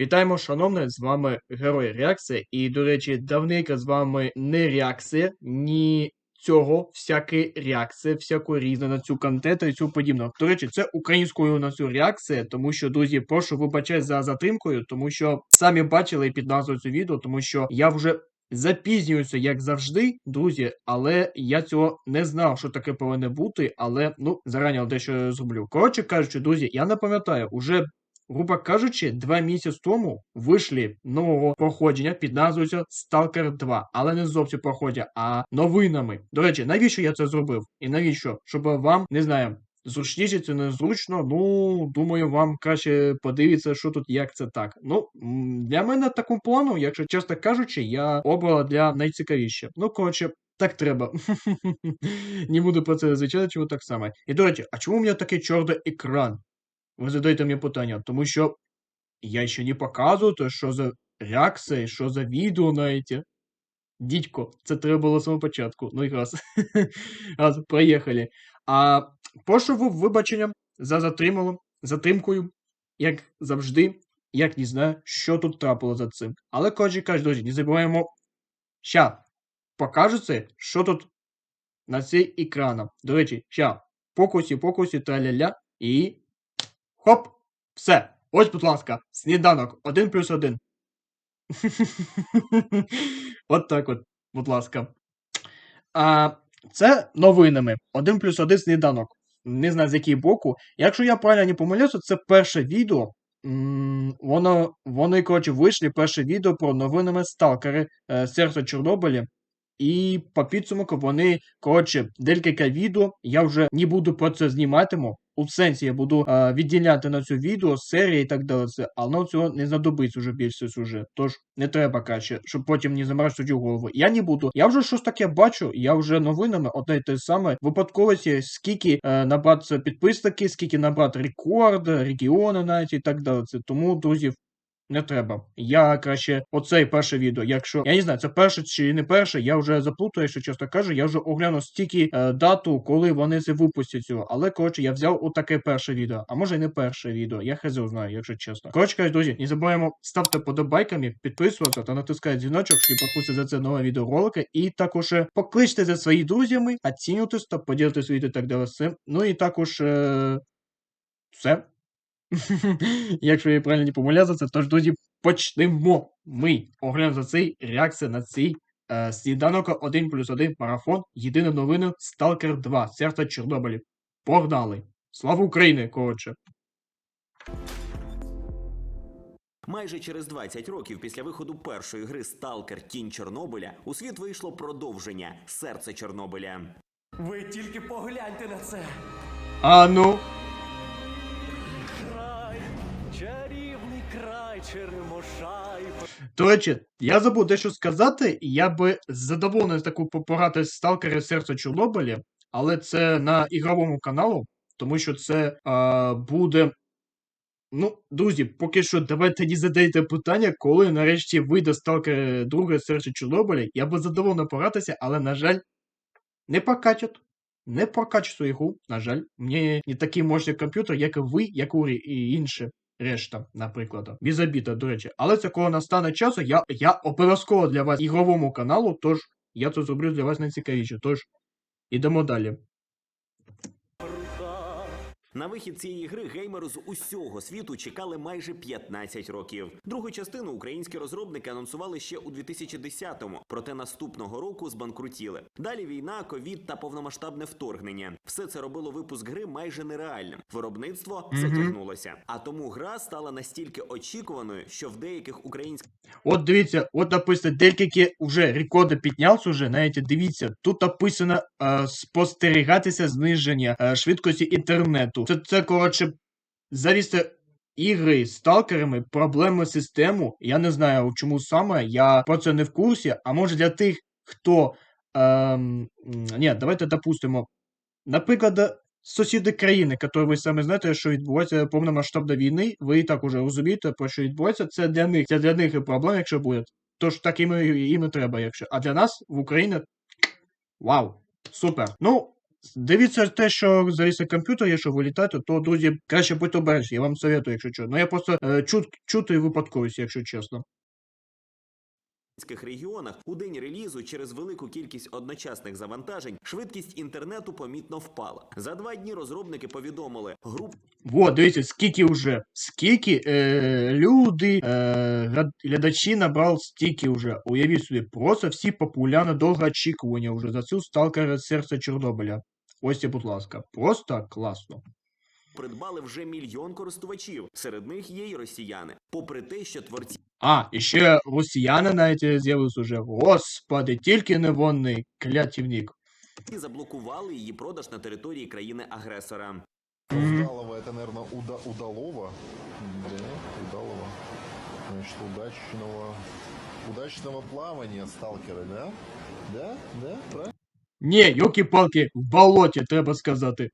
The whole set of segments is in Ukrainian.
Вітаємо, шановне, з вами Герой Реакція. І, до речі, давненько з вами не реакція, ні цього, всякі реакція, всяку різну на цю контент і цю подібну. До речі, це українською на цю реакція, тому що, друзі, прошу вибачати за затримкою, тому що самі бачили під назвою цього відео, тому що я вже запізнююся, як завжди, друзі, але я цього не знав, що таке повинно бути, але ну зарані дещо зроблю. Коротше кажучи, друзі, я не пам'ятаю, уже грубо кажучи, два місяці тому вийшли нового проходження під назвою Stalker 2, але не зовсім проходять, а новинами. До речі, навіщо я це зробив? І навіщо? Щоб вам не знаю. Зручніше це незручно, ну думаю, вам краще подивитися, що тут, як це так. Ну, для мене такого плану, якщо чесно кажучи, я обрала для найцікавіше. Ну, коротше, так треба. Не буду про це звичайно, чому так само. І до речі, а чому у мене такий чорний екран? Ви задаєте мені питання, тому що я ще не показую, то що за реакція, що за відео на ці. Дідько, це треба було з самого початку. Ну і раз. раз, проїхали. А прошу ви вибачення за затримало, затримкою, як завжди. Як не знаю, що тут трапило за цим. Але коротше кажуть, друзі, не забуваємо. Ща покажу це, що тут на цей екраном. До речі, ща, покусі, покусі, траля-ля, і Хоп! Все. Ось, будь ласка, сніданок. Один плюс один. От так от, будь ласка. А, це новинами. Один плюс один сніданок. Не знаю з якого боку. Якщо я правильно не помиляюся, це перше відео. Воно, вони, коротше, вийшли перше відео про новинами Сталкери е, Серце Чорнобиля. І по підсумку вони, коротше, декілька відео. Я вже не буду про це зніматиму. У сенсі я буду е, відділяти на цю відео серії і так далі. Але цього не знадобиться вже більше сюжет. Тож не треба краще, щоб потім не заморачувати голову. Я не буду. Я вже щось таке бачу. Я вже новинами одне й те саме. Випадковості, скільки е, набрати підписники, скільки набрати рекорд, регіони навіть і так далі. Тому, друзі, не треба. Я краще оцей перше відео. Якщо я не знаю, це перше чи не перше, я вже заплутаю, якщо чесно кажу, я вже огляну стільки е, дату, коли вони це випустять цього. Але коротше, я взяв отаке перше відео. А може і не перше відео. Я хз знаю, якщо чесно. Коротше, кажуть, друзі, не забуваємо ставте подобайками, підписуватися та натискайте дзвіночок, щоб пропустити за це нове відеоролики. І також е, покличте за своїми друзями, оцінюйтесь та поділитесь відео і так далі. Ну і також е... все. Якщо я правильно не помилявся, тож друзі, почнемо. Ми оглянемо за цей реакція на цей е, сніданок 1 плюс 1 марафон. Єдина новина Stalker 2. Серце Чорнобилі. Погнали! Слава Україні, коротше. Майже через 20 років після виходу першої гри Сталкер Тінь Чорнобиля у світ вийшло продовження Серце Чорнобиля. Ви тільки погляньте на це. А ну. До речі, я забув дещо сказати, і я би задоволений таку пограти з Сталкери Серце Чорнобилі, але це на ігровому каналу, тому що це е, буде. Ну, друзі, поки що давайте не задайте питання, коли нарешті вийде Сталкер друге серце Чорнобиля. Я би задоволений погратися, але, на жаль, не прокачать. Не прокачу ігру, на жаль. Мені не такий мощний комп'ютер, як і ви, як і інші решта, наприклад. Без обіда, до речі. Але це коли настане часу, я, я обов'язково для вас ігровому каналу, тож я це зроблю для вас найцікавіше. Тож, ідемо далі. На вихід цієї гри геймери з усього світу чекали майже 15 років. Другу частину українські розробники анонсували ще у 2010-му, проте наступного року збанкрутіли. Далі війна, ковід та повномасштабне вторгнення. Все це робило випуск гри майже нереальним. Виробництво затягнулося. А тому гра стала настільки очікуваною, що в деяких українських От дивіться, от написано, декілька вже рекорди піднявся вже, знаєте, дивіться, тут написано е, спостерігатися зниження е, швидкості інтернету. Це, це коротше, завісти ігри з сталкерами, проблеми з систему. Я не знаю, чому саме, я про це не в курсі, а може для тих, хто. Ем, ні, давайте допустимо. Наприклад, сусіди країни, які ви саме знаєте, що відбувається повномасштабна війни, ви і так уже розумієте, про що відбувається. Це для них, це для них і проблема, якщо буде. Тож так їм, їм і треба, якщо. А для нас в Україні. Вау! Супер! Ну, Дивіться те, що завісить комп'ютер, якщо вилітати, то, друзі, краще будьте обережні, я вам советую, якщо що. Ну я просто е, чут, чути випадковість, якщо чесно. Регіонах у день релізу через велику кількість одночасних завантажень швидкість інтернету помітно впала. За два дні розробники повідомили, група Вот, дивіться, скільки вже, скільки е, люди, е, глядачі набрав стільки вже. Уявіть собі, просто всі популярно довго очікування вже за цю сталкера серця Чорнобиля. Ось, будь ласка, просто класно. Придбали вже мільйон користувачів. Серед них є й росіяни. Попри те, що творці А, і ще росіяни навіть з'явилися уже. Господи, тільки не вони, клятівник. заблокували її продаж на території країни-агресора. Удалова, это, наверное, уда удалова. Да, удалова. Значит, удачного, удачного плавания сталкера, да? Да, да, правильно? Ні, йоки-палки, в болоті, треба сказати.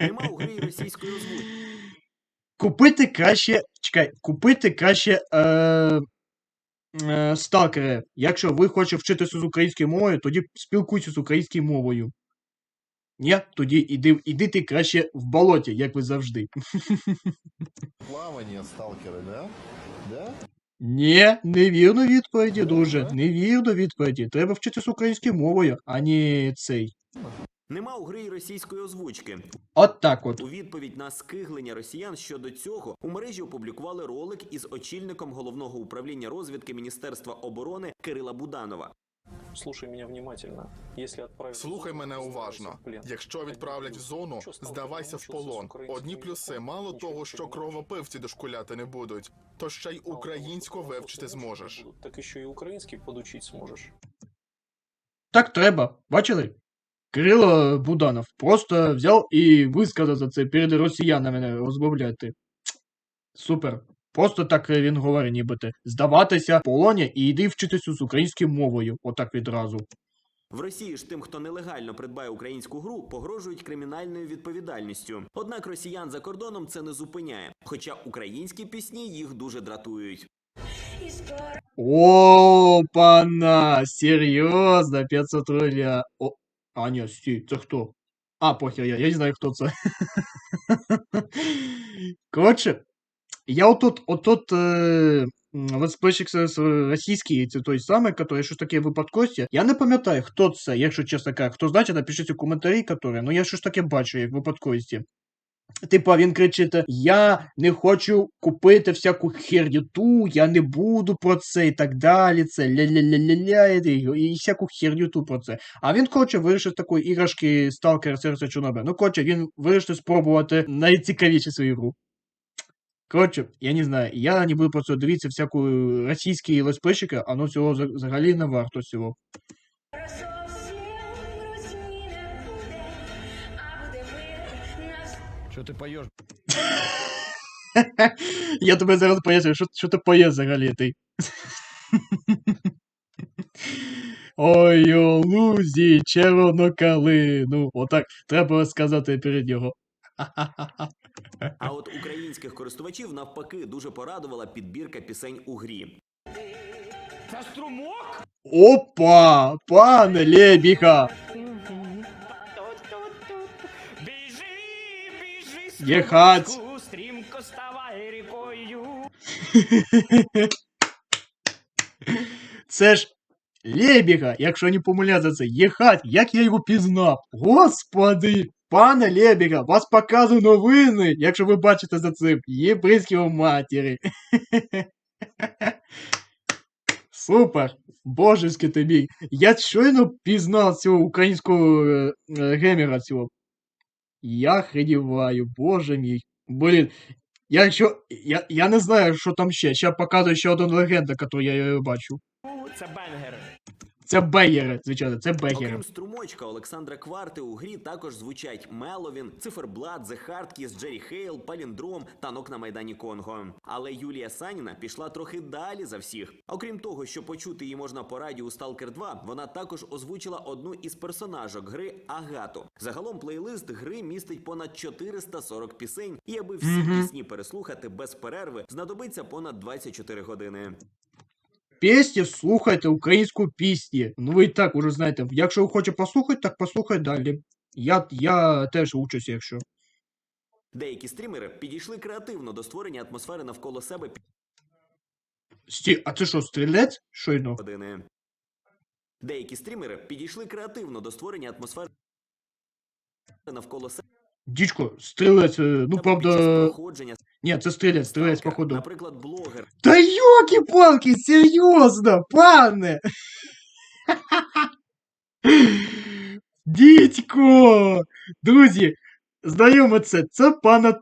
Нема у грі російської озвучки. Купити краще. Чекай, купити краще. Е, е, сталкери. Якщо ви хочете вчитися з українською мовою, тоді спілкуйтесь з українською мовою. Ні, тоді іди, іди ти краще в болоті, як ви завжди. Плавание сталкера, да? Да? Ні, невірно відповіді, друже. Невірно відповіді. Треба вчитися українською мовою, а не цей. Нема у гри й російської озвучки. От так от. У відповідь на скиглення росіян щодо цього у мережі опублікували ролик із очільником головного управління розвідки Міністерства оборони Кирила Буданова. Слушай меня внимательно. Слухай мене уважно. Якщо відправлять в зону, здавайся в полон. Одні плюси, мало того, що кровопивці дошкуляти не будуть, то ще й українську вивчити зможеш. Так еще и украинский подучить сможешь. Так треба. Бачили? Кирило Буданов просто взяв і висказав це перед росіянами розмовляти. Супер. Просто так він говорить, нібито. Здаватися в полоні і йди вчитися з українською мовою. Отак відразу. В Росії ж тим, хто нелегально придбає українську гру, погрожують кримінальною відповідальністю. Однак росіян за кордоном це не зупиняє, хоча українські пісні їх дуже дратують. О, пана! Серйозно, 500 руля. О, а, ні, стій, це хто? А, похер, я, я не знаю, хто це. Коротше, я отут, отут е, летсплейщик російський, це той самий, який щось таке випадкості. Я не пам'ятаю, хто це, якщо чесно кажучи. Хто знає, напишіть у коментарі, який, ну я щось таке бачу, як випадковості. Типа він кричить: Я не хочу купити всяку херню, я не буду про це і так далі. Це ля-ля-ля-ля-ля, і, і всяку херню ту про це. А він хоче вирішити такої іграшки Stalker серця Чорнобиля. Ну, коротше, він вирішив спробувати найцікавішу свою гру. Коротше, я не знаю, я не буду про це дивитися всяку російські летсплейщики, а ну за- взагалі не варто цього. Що ти поєш? Я тебе зараз поясню, що, що ти поєш взагалі ти. Ой, о, лузі, червону калину. Отак, треба сказати перед нього. А от українських користувачів навпаки дуже порадувала підбірка пісень у грі. Це струмок? Опа! Пане Лебіха! Єхать. стрімко ставай рікою. Це ж Лебіга, якщо не помиляться це, єхать, як я його пізнав. Господи! Пане Лебіга, вас показують новини, якщо ви бачите за цим. Єбрейські матері. Супер! Божеськи тобі. Я щойно пізнав цього українського е, е, геймера цього. Я хреніваю, боже мій. Блін, я що. Я, я не знаю, що там ще. Ще показую ще один легенда, яку я е, бачу. Це бенгер. Це бегери, звичайно, це бегери. Окрім струмочка Олександра Кварти у грі також звучать Меловін, Циферблат, The Hardkiss, Джері Хейл, Паліндром, танок на майдані Конго. Але Юлія Саніна пішла трохи далі за всіх. Окрім того, що почути її можна по радіо у Stalker 2, вона також озвучила одну із персонажок гри Агату. Загалом плейлист гри містить понад 440 пісень, і аби всі пісні переслухати без перерви, знадобиться понад 24 години. Пісні, слухайте українську пісні. Ну ви і так уже знаєте. Якщо ви хочете послухати, так послухайте далі. Я, я теж учусь, якщо. Деякі стрімери підійшли креативно до створення атмосфери навколо себе Сті, а це що, стрілець? Щойно. години. Деякі стрімери підійшли креативно до створення атмосфери навколо себе Дічко, стрілець, е, ну правда. Ні, це стрілець, стрілець, походу. Наприклад, блогер Та йоки-палки, серйозно, пане! Дідько! Друзі, знайоме це, це пана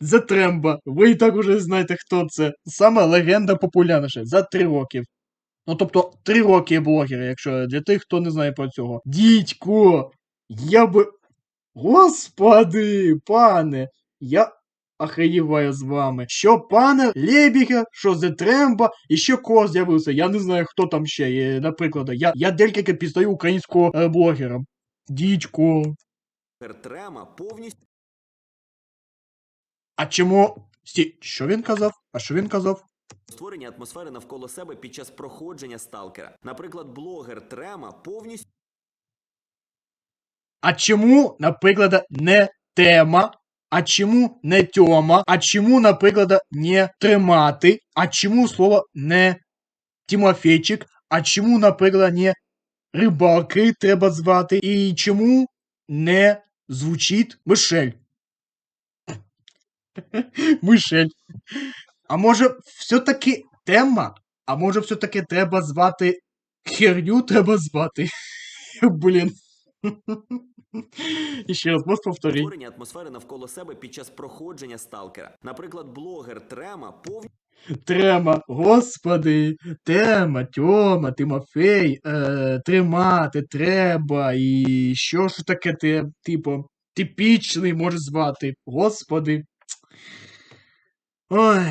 Затремба. Ви і так уже знаєте, хто це. Саме легенда популярніша за три роки. Ну, тобто, три роки блогера, якщо для тих, хто не знає про цього. Дідько! Я би. Господи, пане! Я охреніваю з вами. Що пане Лебіга, що Зетремба, і ще кого з'явився. Я не знаю, хто там ще є. Наприклад, я, я декілька пізнаю українського е, блогера. Дідько. Трема повністю А чому. Сті, що він казав? А що він казав? створення атмосфери навколо себе під час проходження сталкера. Наприклад, блогер Трема повністю А чому, наприклад, не тема? А чому не тьома? А чому, наприклад, не тримати? А чому слово не Тимофейчик? А чому, наприклад, не рибалки треба звати? І чому не звучить Мишель? Мишель. А може, все-таки тема? А може, все-таки треба звати херню треба звати? Блін. Ще раз, можеш повторити? створення атмосфери навколо себе під час проходження сталкера. Наприклад, блогер Трема повністю Трема, господи, тема, Тьома, Тимофей, е, тримати треба, і що ж таке те, типу, типічний може звати, господи. Ой,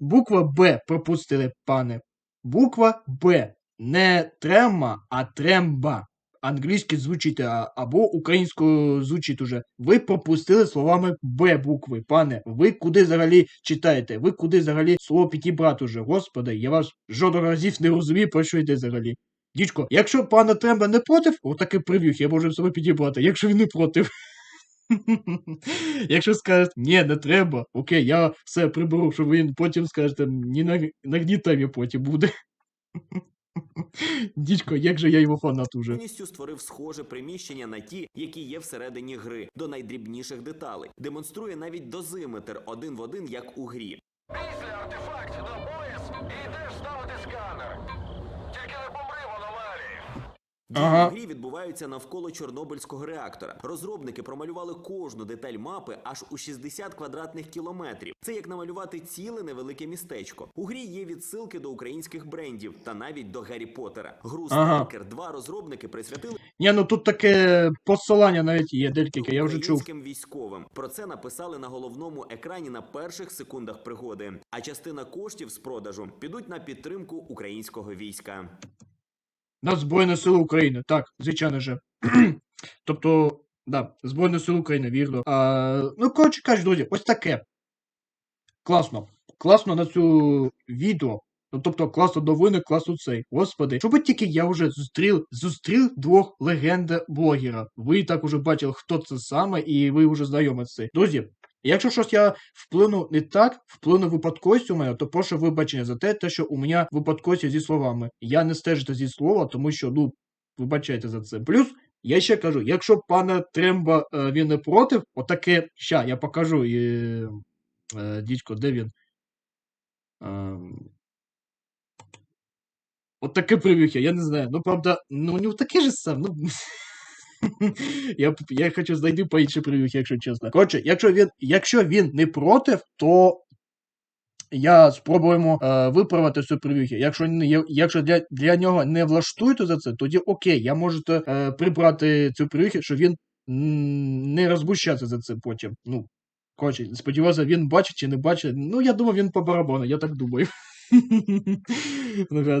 буква Б пропустили, пане. Буква Б. Не трема, а тремба. Англійське звучить, а, або українською звучить уже. Ви пропустили словами Б букви, пане. Ви куди взагалі читаєте? Ви куди взагалі слово підібрати уже? Господи, я вас жодного разів не розумію, про що йде взагалі. Дічко, якщо пана Тремба не проти, отаке прев'юх, я можу себе підібрати, якщо він не проти. Якщо скажете, ні, не треба, окей, я все приберу, щоб він потім скажете, ні на, нагнітаві потім буде. Дідько, як же я його фанат уже. повністю створив схоже приміщення на ті, які є всередині гри, до найдрібніших деталей. Демонструє навіть дозиметр один в один, як у грі. Після артефакт на Дії Ага. грі відбуваються навколо Чорнобильського реактора. Розробники промалювали кожну деталь мапи аж у 60 квадратних кілометрів. Це як намалювати ціле невелике містечко. У грі є відсилки до українських брендів та навіть до Гаррі Поттера. Гру Ага. 2 розробники присвятили Ні, ну тут таке посилання навіть є декілька, я вже чув. військовим. Про це написали на головному екрані на перших секундах пригоди. А частина коштів з продажу підуть на підтримку українського війська. На Збройні Сили України, так, звичайно же. тобто, да, Збройні Сили України, вірно. А, ну, коротше кажучи, друзі, ось таке. Класно. Класно на цю відео. Ну, тобто, класно новини, класно цей. Господи, щоб тільки я вже зустрів, зустрів двох легенда блогера. Ви так уже бачили, хто це саме, і ви вже знайомі з цим. Друзі, якщо щось я вплину не так, вплину випадковість у мене, то прошу вибачення за те, те, що у мене випадковість зі словами. Я не стежите зі слова, тому що, ну, вибачайте за це. Плюс, я ще кажу, якщо пана Тремба е, він не проти, отаке, ща, я покажу, і, е, дідько, де він? Ем, От таке привюхи, я не знаю. Ну, правда, ну, у нього таке ж сам, ну. я, я хочу знайти по інші привюхи, якщо чесно. Коротше, якщо він, якщо він не проти, то я спробуємо е, виправити цю привюхи. Якщо, не- якщо для, для нього не влаштуєте за це, тоді окей, я можу е, прибрати цю привюхи, щоб він не розбущався за це потім. Ну, коротше, сподіваюся, він бачить чи не бачить. Ну, я думаю, він по барабану, я так думаю. Ну.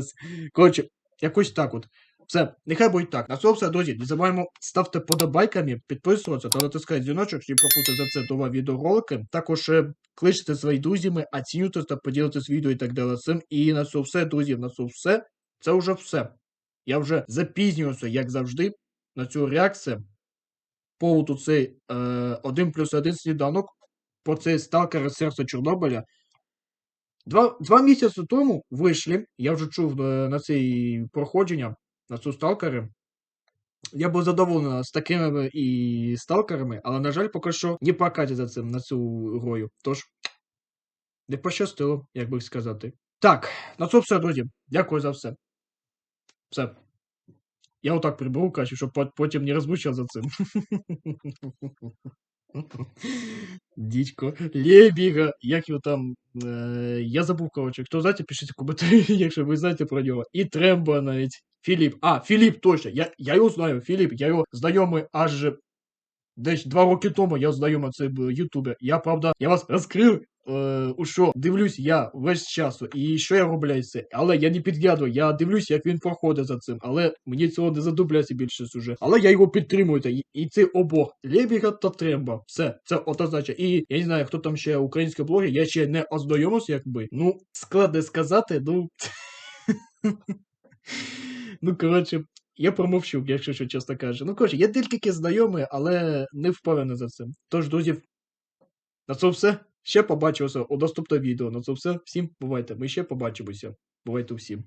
Коротше, якось так от. Все, нехай буде так. На цьому все, друзі. Не забуваємо ставте подобайками, підписуватися та натискайте дзвіночок, щоб пропустити за це нові відеоролики. Також е, кличте своїх друзями, оцінюйте та поділитесь відео і так далі цим. І на цьому все, друзі, на цьому все. це вже все. Я вже запізнююся, як завжди, на цю реакцію. Поводу цей е, 1 плюс 1 сніданок про цей сталкер із серця Чорнобиля. Два, два місяці тому вийшли, я вже чув е, на цей проходження, на цю сталкери. Я був задоволений з такими і сталкерами, але, на жаль, поки що не прокатить за цим на цю грою. Тож, не пощастило, як би сказати. Так, на це все, друзі. Дякую за все. Все. Я отак приберу, краще, щоб потім не розмучив за цим. Дідько, Лєбіга, як його там. Е, я забув, коротше. Хто знаєте, пишіть в коментарі, якщо ви знаєте про нього. І Тремба навіть. Філіп. А, Філіп, точно. Я, я його знаю, Філіп, я його знайомий аж десь два роки тому я знайомий цей ютубер. Я, правда, я вас розкрив, е, у що дивлюсь я весь час, і що я роблю це. Але я не підглядую, я дивлюсь, як він проходить за цим. Але мені цього не задубляється більше уже. Але я його підтримую. Та, і, і це обох Лебіга та Тремба. Все, це однозначно. І я не знаю, хто там ще український блогер, я ще не ознайомився, якби. Ну, складно сказати, ну. Ну, коротше, я промовчу, якщо що чесно кажучи. Ну, коротше, я тільки знайомий, але не впевнений за цим. Тож, друзі, на це все. Ще побачимося у наступному відео. На це все. Всім бувайте. Ми ще побачимося. Бувайте всім.